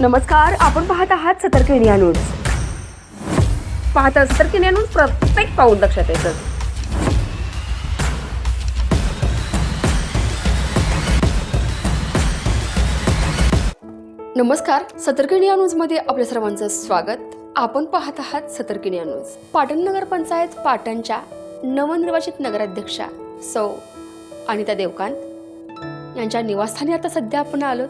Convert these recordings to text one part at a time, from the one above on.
नमस्कार आपण पाहत आहात सतर्क इंडिया न्यूज. पाहता सतर्क इंडिया न्यूज प्रत्येक पाऊल लक्षात येतं. नमस्कार सतर्क इंडिया न्यूजमध्ये आपल्या सर्वांचं स्वागत. आपण पाहत आहात सतर्क इंडिया न्यूज. पाटण नगर पंचायत पाटणच्या नवनिर्वाचित नगराध्यक्षा सौ अनिता देवकांत. यांच्या निवासस्थानी आता सध्या आपण आलो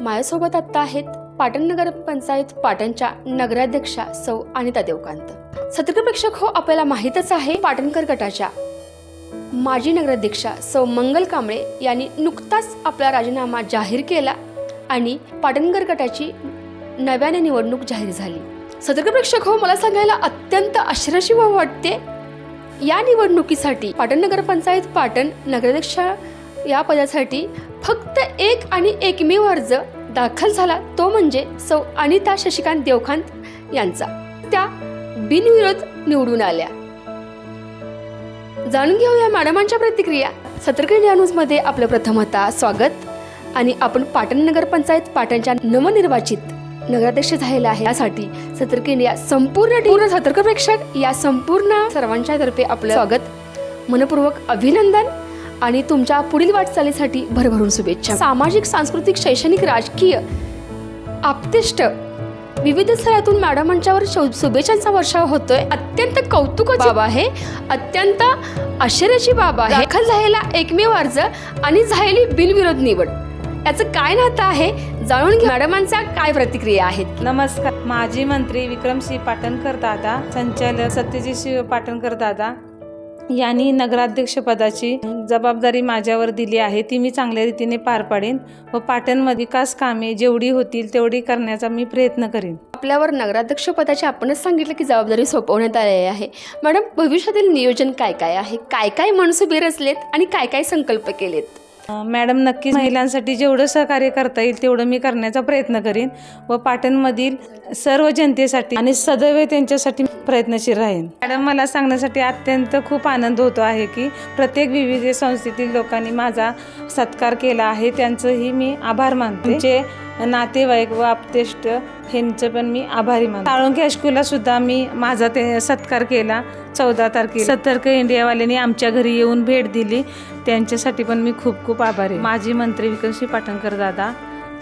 माझ्यासोबत आत्ता आहेत पाटण नगर पंचायत पाटणच्या नगराध्यक्षा सौ अनिता देवकांत. सतर्क प्रेक्षक हो आपल्याला माहीतच आहे पाटणकर गटाच्या माजी नगराध्यक्षा सौ मंगल कांबळे यांनी नुकताच आपला राजीनामा जाहीर केला आणि पाटणकर गटाची नव्याने निवडणूक जाहीर झाली. सतर्क प्रेक्षक हो मला सांगायला अत्यंत आश्चर्याची वाटते. या निवडणुकीसाठी पाटण नगर पंचायत पाटण नगराध्यक्षा या पदासाठी फक्त एक आणि एकमेव अर्ज दाखल झाला तो म्हणजे सौ अनिता शशिकांत देवखांत यांचा. त्या बिनविरोध निवडून आल्या. जाणून घेऊया मॅडमांच्या प्रतिक्रिया. सतर्क इंडिया न्यूजमध्ये आपलं प्रथमतः स्वागत. आणि आपण पाटण नगर पंचायत पाटणच्या नवनिर्वाचित नगराध्यक्ष झालेला आहे. यासाठी सतर्क इंडिया संपूर्ण टीम सतर्क प्रेक्षक या संपूर्ण सर्वांच्या तर्फे आपलं स्वागत. मनपूर्वक अभिनंदन. आणि तुमच्या पुढील वाटचालीसाठी भरभरून शुभेच्छा. सामाजिक सांस्कृतिक शैक्षणिक राजकीय आपतिष्ट विविध स्तरातून मॅडमांच्यावर शुभेच्छांचा वर्षाव होतोय. अत्यंत कौतुकाची बाब आहे. अत्यंत आश्चर्याची बाब आहे. दाखल झालेला एकमेव अर्ज आणि झालेली बिनविरोध निवड. याचं काय नातं आहे? जाणून घ्या. मॅडमांचा काय प्रतिक्रिया आहेत? नमस्कार. माजी मंत्री विक्रमसिंह पाटणकर दादा संचालक सत्यजितसिंह पाटणकर दादा यांनी नगराध्यक्षपदाची जबाबदारी माझ्यावर दिली आहे. ती मी चांगल्या रीतीने पार पाडेन व पाटणमध्ये विकास कामे जेवढी होतील तेवढी करण्याचा मी प्रयत्न करेन. आपल्यावर नगराध्यक्षपदाची आपणच सांगितलं की जबाबदारी सोपवण्यात आलेली आहे. मॅडम भविष्यातील नियोजन काय काय आहे? काय काय मनसुबे रचलेत आणि काय काय संकल्प केलेत? मॅडम नक्कीच महिलांसाठी जेवढं सहकार्य करता येईल तेवढं मी करण्याचा प्रयत्न करेन व पाटणमधील सर्व जनतेसाठी आणि सदैव त्यांच्यासाठी प्रयत्नशील राहीन. मॅडम मला सांगण्यासाठी अत्यंत खूप आनंद होतो आहे की प्रत्येक विविध संस्थेतील लोकांनी माझा सत्कार केला आहे. त्यांचंही मी आभार मानते. जे नातेवाईक व आपतेष्ट ह्यांचं पण मी आभारी मानते. साळुंकी हायस्कूलला सुद्धा मी माझा ते सत्कार केला चौदा तारखेला. सतर्क इंडियावाल्यांनी आमच्या घरी येऊन भेट दिली. त्यांच्यासाठी पण मी खूप खूप आभारी माजी मंत्री विक्रमसिंह पाटणकर दादा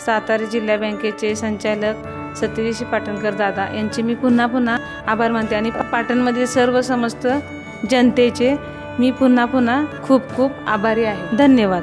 सातारा जिल्हा बँकेचे संचालक सत्यजितसिंह पाटणकर दादा यांचे मी पुन्हा पुन्हा आभार मानते. आणि पाटणमधील सर्व समस्त जनतेचे मी पुन्हा पुन्हा खूप खूप आभारी आहे. धन्यवाद.